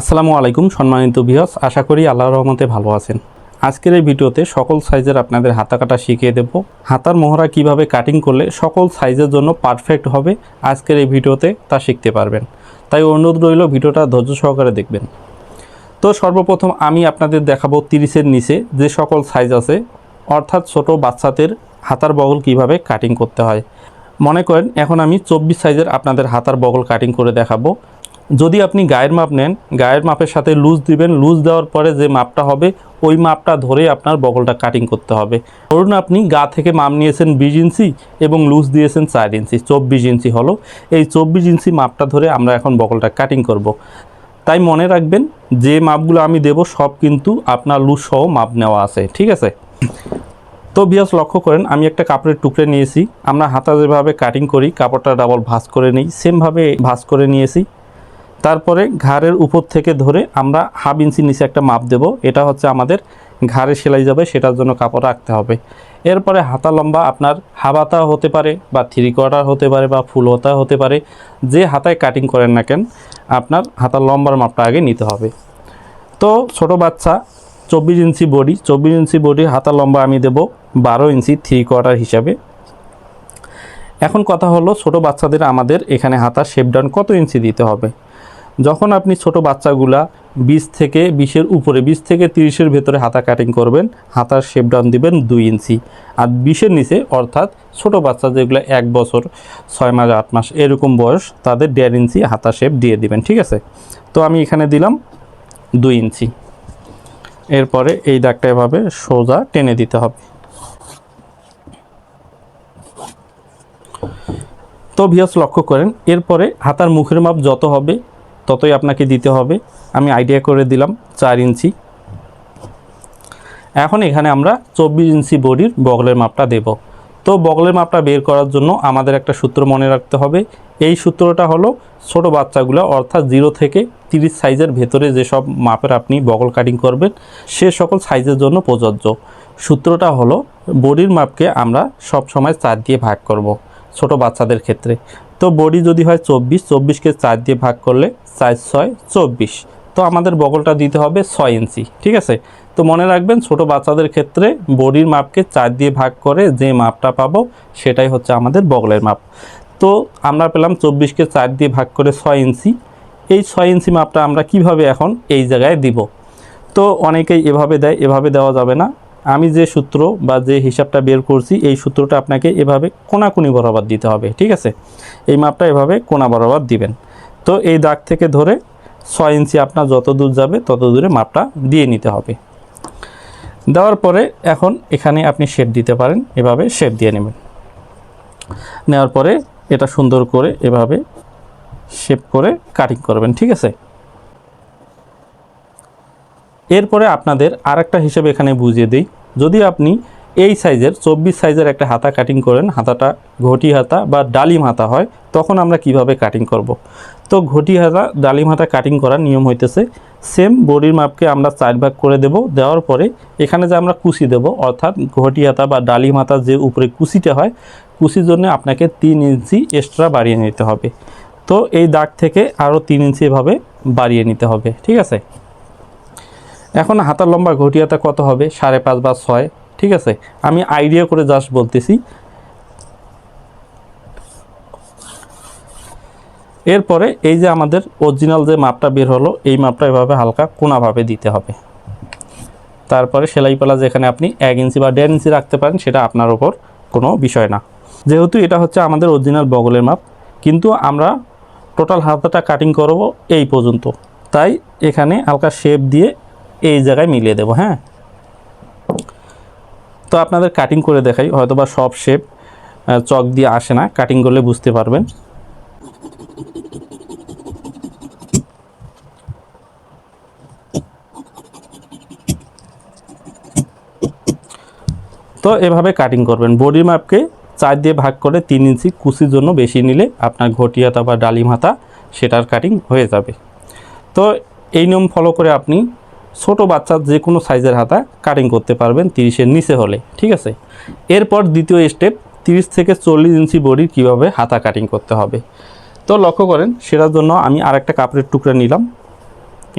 আসসালামু আলাইকুম সম্মানিত বিহস আশা করি আল্লাহ রহমতে ভালো আছেন। আজকের এই ভিডিওতে সকল সাইজের আপনাদের হাতা কাটা শিখিয়ে দেব। হাতার মোহরা কীভাবে কাটিং করলে সকল সাইজের জন্য পারফেক্ট হবে আজকের এই ভিডিওতে তা শিখতে পারবেন। তাই অনুরোধ রইল ভিডিওটা ধৈর্য সহকারে দেখবেন। তো সর্বপ্রথম আমি আপনাদের দেখাবো তিরিশের নিচে যে সকল সাইজ আছে, অর্থাৎ ছোট বাচ্চাদের হাতার বগল কীভাবে কাটিং করতে হয়। মনে করেন, এখন আমি চব্বিশ সাইজের আপনাদের হাতার বগল কাটিং করে দেখাবো। যদি আপনি গায়ের মাপ নেন, গায়ের মাপের সাথে লুজ দিবেন লুজ দেওয়ার পরে যে মাপটা হবে, ওই মাপটা ধরে আপনার বগলটা কাটিং করতে হবে। ধরুন আপনি গা থেকে মাপ নিয়েছেন বিশ ইঞ্চি এবং লুজ দিয়েছেন চার ইঞ্চি, চব্বিশ ইঞ্চি হলো। এই চব্বিশ ইঞ্চি মাপটা ধরে আমরা এখন বগলটা কাটিং করব। তাই মনে রাখবেন, যে মাপগুলো আমি দেব, সব কিন্তু আপনার লুজ সহ মাপ নেওয়া আছে, ঠিক আছে? তো বিয়াস, লক্ষ্য করেন, আমি একটা কাপড়ের টুকরে নিয়েছি। আমরা হাতা যেভাবে কাটিং করি, কাপড়টা ডাবল ভাঁজ করে নিই সেমভাবে ভাঁজ করে নিয়েছি। তারপরে ঘাড়ের উপর থেকে ধরে আমরা হাফ ইঞ্চি নিচে একটা মাপ দেব। এটা হচ্ছে আমাদের ঘাড়ে সেলাই যাবে, সেটার জন্য কাপড় রাখতে হবে। এরপরে হাতা লম্বা আপনার হাবাতা হতে পারে বা থ্রি কোয়ার্টার হতে পারে বা ফুল হাতা হতে পারে, যে হাতায় কাটিং করেন না কেন আপনার হাতা লম্বার মাপটা আগে নিতে হবে। তো ছোট বাচ্চা, চব্বিশ ইঞ্চি বডি চব্বিশ ইঞ্চি বডির হাতা লম্বা আমি দেব বারো ইঞ্চি থ্রি কোয়ার্টার হিসাবে। এখন কথা হলো ছোট বাচ্চাদের আমাদের এখানে হাতা শেপ ডাউন কত ইঞ্চি দিতে হবে। যখন আপনি ছোট বাচ্চাগুলা বিশ থেকে বিশের উপরে, বিশ থেকে তিরিশের ভেতরে হাতা কাটিং করবেন, হাতার শেপ ডাউন দিবেন দুই ইঞ্চি। আর বিশের নিচে, অর্থাৎ ছোট বাচ্চা যেগুলো এক বছর, ছয় মাস, আট মাস এরকম বয়স, তাদের দেড় ইঞ্চি হাতা শেপ দিয়ে দিবেন, ঠিক আছে? তো আমি এখানে দিলাম দুই ইঞ্চি। এরপরে এই দাগটা এভাবে সোজা টেনে দিতে হবে। তো ভিয়াস লক্ষ্য করেন, এরপরে হাতার মুখের মাপ যত হবে ততই আপনাকে দিতে হবে। আমি আইডিয়া করে দিলাম চার ইঞ্চি। এখন এখানে আমরা চব্বিশ ইঞ্চি বডির বগলের মাপটা দেব। তো বগলের মাপটা বের করার জন্য আমাদের একটা সূত্র মনে রাখতে হবে। এই সূত্রটা হলো ছোট বাচ্চাগুলো, অর্থাৎ জিরো থেকে তিরিশ সাইজের ভেতরে যেসব মাপের আপনি বগল কাটিং করবেন, সে সকল সাইজের জন্য প্রযোজ্য। সূত্রটা হলো বডির মাপকে আমরা সব সময় চার দিয়ে ভাগ করব ছোট বাচ্চাদের ক্ষেত্রে। তো বডি যদি হয় চব্বিশ, চব্বিশকে চার দিয়ে ভাগ করলে চার, ছয়, চব্বিশ। তো আমাদের বগলটা দিতে হবে ছয় ইঞ্চি, ঠিক আছে? তো মনে রাখবেন ছোট বাচ্চাদের ক্ষেত্রে বডির মাপকে চার দিয়ে ভাগ করে যে মাপটা পাবো সেটাই হচ্ছে আমাদের বগলের মাপ। তো আমরা পেলাম চব্বিশকে চার দিয়ে ভাগ করে ছয় ইঞ্চি। এই ছয় ইঞ্চি মাপটা আমরা কীভাবে এখন এই জায়গায় দিব? তো অনেকেই এভাবে দেয়, এভাবে দেওয়া যাবে না। আমি যে সূত্র বা যে হিসাবটা বের করছি, এই সূত্রটা আপনাকে এভাবে কোনাকুনি বরাবর দিতে হবে, ঠিক আছে? এই মাপটা এভাবে কোনা বরাবর দিবেন। তো এই দাগ থেকে ধরে ছয় ইঞ্চি আপনার যত দূর যাবে, তত দূরে মাপটা দিয়ে নিতে হবে। দেওয়ার পরে এখন এখানে আপনি শেপ দিতে পারেন, এভাবে শেপ দিয়ে নেবেন। নেওয়ার পরে এটা সুন্দর করে এভাবে শেপ করে কাটিং করবেন, ঠিক আছে? এরপরে আপনাদের আরেকটা হিসেবে এখানে বুঝিয়ে দিই। যদি আপনি এই সাইজের চব্বিশ সাইজের একটা হাতা কাটিং করেন, হাতাটা ঘটি হাতা বা ডালিম হাতা হয়, তখন আমরা কীভাবে কাটিং করব। তো ঘটি হাতা, ডালিম হাতা কাটিং করার নিয়ম হইতেছে সেম বডির মাপকে আমরা চার ভাগ করে দেব, দেওয়ার পরে এখানে যে আমরা কুচি দেব, অর্থাৎ ঘটি হাতা বা ডালিম হাতা যে উপরে কুচিটা হয়, কুচির জন্য আপনাকে তিন ইঞ্চি এক্সট্রা বাড়িয়ে নিতে হবে। তো এই দাগ থেকে আরও তিন ইঞ্চি এভাবে বাড়িয়ে নিতে হবে, ঠিক আছে? এখন হাতার লম্বা ঘটিয়াতা কত হবে? সাড়ে পাঁচ বা ছয়। ঠিক আছে? আমি আইডিয়া করে জাস্ট বলতেছি। এরপরে এই যে আমাদের অরিজিনাল যে মাপটা বের হলো, এই মাপটা এভাবে হালকা কোনাভাবে দিতে হবে। তারপরে সেলাই পালা যেখানে আপনি এক ইঞ্চি বা দেড় ইঞ্চি রাখতে পারেন, সেটা আপনার ওপর কোনো বিষয় না। যেহেতু এটা হচ্ছে আমাদের অরিজিনাল বগলের মাপ, কিন্তু আমরা টোটাল হাতাটা কাটিং করব এই পর্যন্ত। তাই এখানে হালকা শেপ দিয়ে এই জায়গায় মিলিয়ে দেব হ্যাঁ? তো আপনাদের কাটিং করে দেখাই হয়তো বা সব শেপ চক দিয়ে আসে না কাটিং করলে বুঝতে পারবেন। তো এভাবে কাটিং করবেন। বডি মাপকে চার দিয়ে ভাগ করে তিন ইঞ্চি কুচির জন্য বেশি নিলে আপনার ঘটি হাতা বা ডালিম হাতা, সেটার কাটিং হয়ে যাবে। তো এই নিয়ম ফলো করে আপনি ছোট বাচ্চার যে কোনো সাইজের হাতা কাটিং করতে পারবেন তিরিশের নিচে হলে, ঠিক আছে? এরপর দ্বিতীয় স্টেপ তিরিশ থেকে চল্লিশ ইঞ্চি বডির কীভাবে হাতা কাটিং করতে হবে। তো লক্ষ্য করেন, সেটার জন্য আমি আরেকটা কাপড়ের টুকরা নিলাম।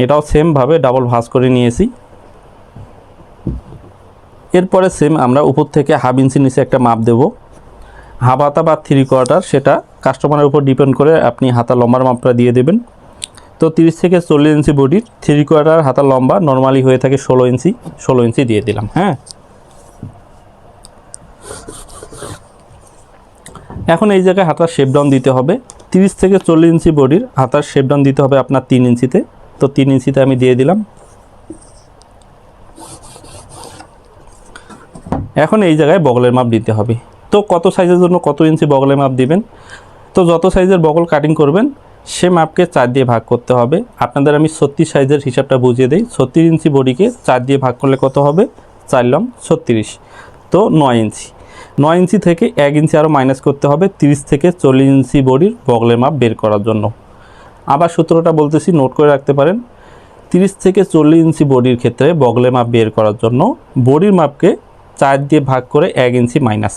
এটাও সেমভাবে ডাবল ভাঁজ করে নিয়েছি। এরপরে সেম আমরা উপর থেকে হাফ ইঞ্চি নিচে একটা মাপ দেব। হাফ হাতা বা থ্রি কোয়ার্টার সেটা কাস্টমারের উপর ডিপেন্ড করে আপনি হাতা লম্বার মাপটা দিয়ে দেবেন। তো তিরিশ থেকে চল্লিশ ইঞ্চি বডির থ্রি কোয়ার্টার হাতা লম্বা নর্মালি হয়ে থাকে ষোলো ইঞ্চি ষোলো ইঞ্চি দিয়ে দিলাম হ্যাঁ? এখন এই জায়গায় হাতার শেপ ডাউন দিতে হবে। তিরিশ থেকে চল্লিশ ইঞ্চি বডির হাতার শেপ ডাউন দিতে হবে আপনার তিন ইঞ্চিতে। তো তিন ইঞ্চিতে আমি দিয়ে দিলাম। এখন এই জায়গায় বগলের মাপ দিতে হবে। তো কত সাইজের জন্য কত ইঞ্চি বগলের মাপ দিবেন? তো যত সাইজের বগল কাটিং করবেন সে মাপকে চার দিয়ে ভাগ করতে হবে। আপনাদের আমি ছত্রিশ সাইজের হিসাবটা বুঝিয়ে দিই। ছত্রিশ ইঞ্চি বডিকে চার দিয়ে ভাগ করলে কত হবে? চার লং ছত্রিশ। তো নয় ইঞ্চি। নয় ইঞ্চি থেকে এক ইঞ্চি আরও মাইনাস করতে হবে তিরিশ থেকে চল্লিশ ইঞ্চি বডির বগলের মাপ বের করার জন্য। আবার সূত্রটা বলতেছি নোট করে রাখতে পারেন। তিরিশ থেকে চল্লিশ ইঞ্চি বডির ক্ষেত্রে বগলের মাপ বের করার জন্য বডির মাপকে চার দিয়ে ভাগ করে এক ইঞ্চি মাইনাস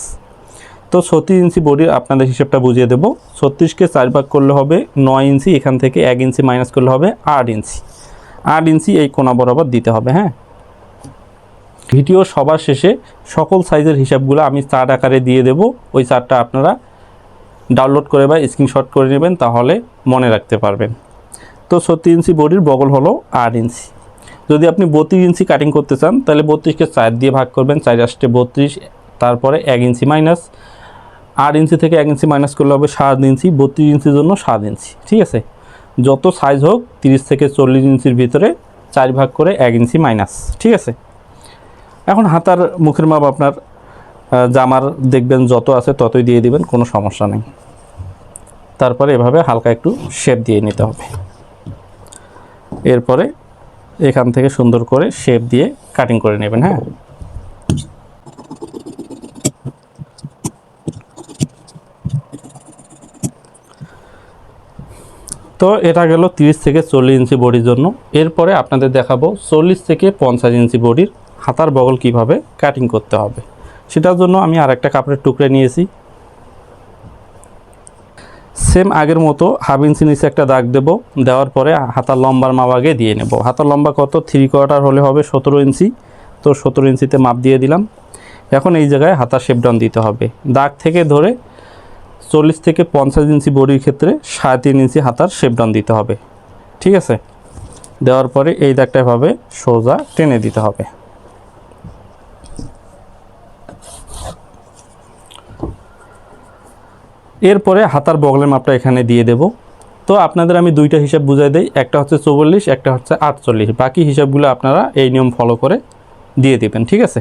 তো ছত্রিশ ইঞ্চি বডির আপনাদের হিসেবটা বুঝিয়ে দেবো। ছত্রিশকে চার ভাগ করলে হবে নয় ইঞ্চি, এখান থেকে এক ইঞ্চি মাইনাস করলে হবে আট ইঞ্চি। আট ইঞ্চি এই কোনা বরাবর দিতে হবে হ্যাঁ? ভিডিও সবার শেষে সকল সাইজের হিসাবগুলো আমি চার্ট আকারে দিয়ে দেব। ওই চার্টটা আপনারা ডাউনলোড করে বা স্ক্রিনশট করে নেবেন, তাহলে মনে রাখতে পারবেন। তো ছত্রিশ ইঞ্চি বডির বগল হলো আট ইঞ্চি। যদি আপনি বত্রিশ ইঞ্চি কাটিং করতে চান, তাহলে বত্রিশকে চার দিয়ে ভাগ করবেন, চার আসতে বত্রিশ, তারপরে এক ইঞ্চি মাইনাস আট ইঞ্চি থেকে এক ইঞ্চি মাইনাস করলে হবে সাত ইঞ্চি, বত্রিশ ইঞ্চির জন্য সাত ইঞ্চি, ঠিক আছে? যত সাইজ হোক, তিরিশ থেকে চল্লিশ ইঞ্চির ভিতরে চার ভাগ করে এক ইঞ্চি মাইনাস ঠিক আছে? এখন হাতার মুখের মাপ আপনার জামার দেখবেন যত আছে ততই দিয়ে দিবেন, কোনো সমস্যা নেই। তারপরে এভাবে হালকা একটু শেপ দিয়ে নিতে হবে। এরপরে এখান থেকে সুন্দর করে শেপ দিয়ে কাটিং করে নেবেন হ্যাঁ? তো এটা গেল তিরিশ থেকে চল্লিশ ইঞ্চি বডির জন্য। এরপরে আপনাদের দেখাবো চল্লিশ থেকে পঞ্চাশ ইঞ্চি বডির হাতার বগল কীভাবে কাটিং করতে হবে। সেটার জন্য আমি আর একটা কাপড়ের টুকরে নিয়েছি। সেম আগের মতো হাফ ইঞ্চি নিচে একটা দাগ দেব, দেওয়ার পরে হাতার লম্বার মাপ আগে দিয়ে নেব। হাতার লম্বা কত? থ্রি কোয়ার্টার হলে হবে সতেরো ইঞ্চি। তো সতেরো ইঞ্চিতে মাপ দিয়ে দিলাম। এখন এই জায়গায় হাতার শেপ ডাউন দিতে হবে। দাগ থেকে ধরে চল্লিশ থেকে পঞ্চাশ ইঞ্চি বডির ক্ষেত্রে সাড়ে তিন ইঞ্চি হাতার শেপ ডাউন দিতে হবে। ঠিক আছে? দেওয়ার পরে এই দাগটা এভাবে সোজা টেনে দিতে হবে। এরপরে হাতার বগলের মাপটা এখানে দিয়ে দেব। তো আপনাদের আমি দুইটা হিসাব বুঝাই দেই, একটা হচ্ছে চৌচল্লিশ একটা হচ্ছে আটচল্লিশ। বাকি হিসাবগুলো আপনারা এই নিয়ম ফলো করে দিয়ে দিবেন, ঠিক আছে?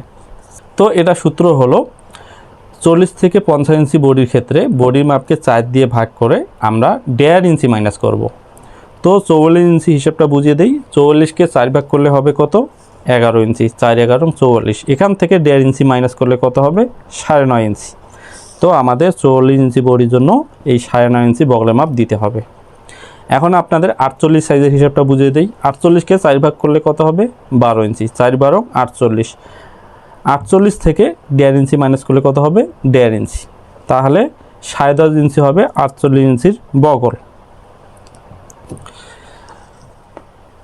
তো এটা সূত্র হলো চল্লিশ থেকে পঞ্চাশ ইঞ্চি বডির ক্ষেত্রে বডির মাপকে চার দিয়ে ভাগ করে আমরা দেড় ইঞ্চি মাইনাস করব। তো চৌল্লিশ ইঞ্চি হিসাবটা বুঝিয়ে দিই চৌল্লিশকে চার ভাগ করলে হবে কত? এগারো ইঞ্চি, চার এগারো চৌল্লিশ এখান থেকে দেড় ইঞ্চি মাইনাস করলে কত হবে? সাড়ে নয় ইঞ্চি। তো আমাদের চৌল্লিশ ইঞ্চি বডির জন্য এই সাড়ে নয় ইঞ্চি বগলের মাপ দিতে হবে। এখন আপনাদের আটচল্লিশ সাইজের হিসাবটা বুঝিয়ে দিই। আটচল্লিশকে চার ভাগ করলে কত হবে? বারো ইঞ্চি। চার বারো, আটচল্লিশ। আটচল্লিশ থেকে দেড় ইঞ্চি মাইনাস করলে কত হবে? দেড় ইঞ্চি। তাহলে সাড়ে দশ ইঞ্চি হবে, আটচল্লিশ ইঞ্চির বগল।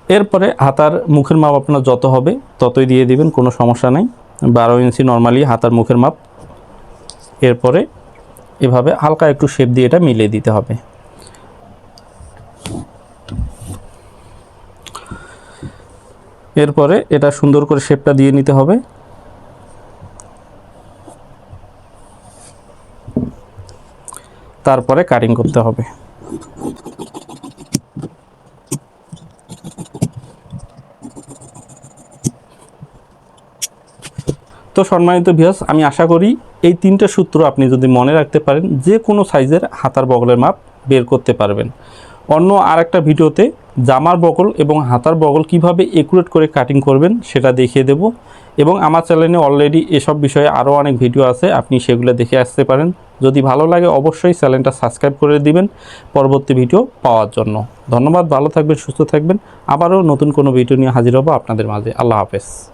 এরপরে হাতার মুখের মাপ আপনার যত হবে, ততই দিয়ে দিবেন, কোনো সমস্যা নেই। বারো ইঞ্চি নর্মালি হাতার মুখের মাপ। এরপরে এভাবে হালকা একটু শেপ দিয়ে এটা মিলিয়ে দিতে হবে। এরপরে এটা সুন্দর করে শেপটা দিয়ে নিতে হবে। তারপরে কাটিং করতে হবে। তো সম্মানিত ভিয়াস আমি আশা করি এই তিনটা সূত্র আপনি যদি মনে রাখতে পারেন, যে কোনো সাইজের হাতার বগলের মাপ বের করতে পারবেন। অন্য আর একটা ভিডিওতে জামার বকল এবং হাতার বকল কীভাবে একুরেট করে কাটিং করবেন সেটা দেখিয়ে দেব। এবং আমার চ্যানেলে অলরেডি এসব বিষয়ে আরও অনেক ভিডিও আছে, আপনি সেগুলো দেখে আসতে পারেন। যদি ভালো লাগে অবশ্যই চ্যানেলটা সাবস্ক্রাইব করে দিবেন পরবর্তী ভিডিও পাওয়ার জন্য। ধন্যবাদ, ভালো থাকবেন, সুস্থ থাকবেন। আবারও নতুন কোনো ভিডিও নিয়ে হাজির হব আপনাদের মাঝে। আল্লাহ হাফেজ।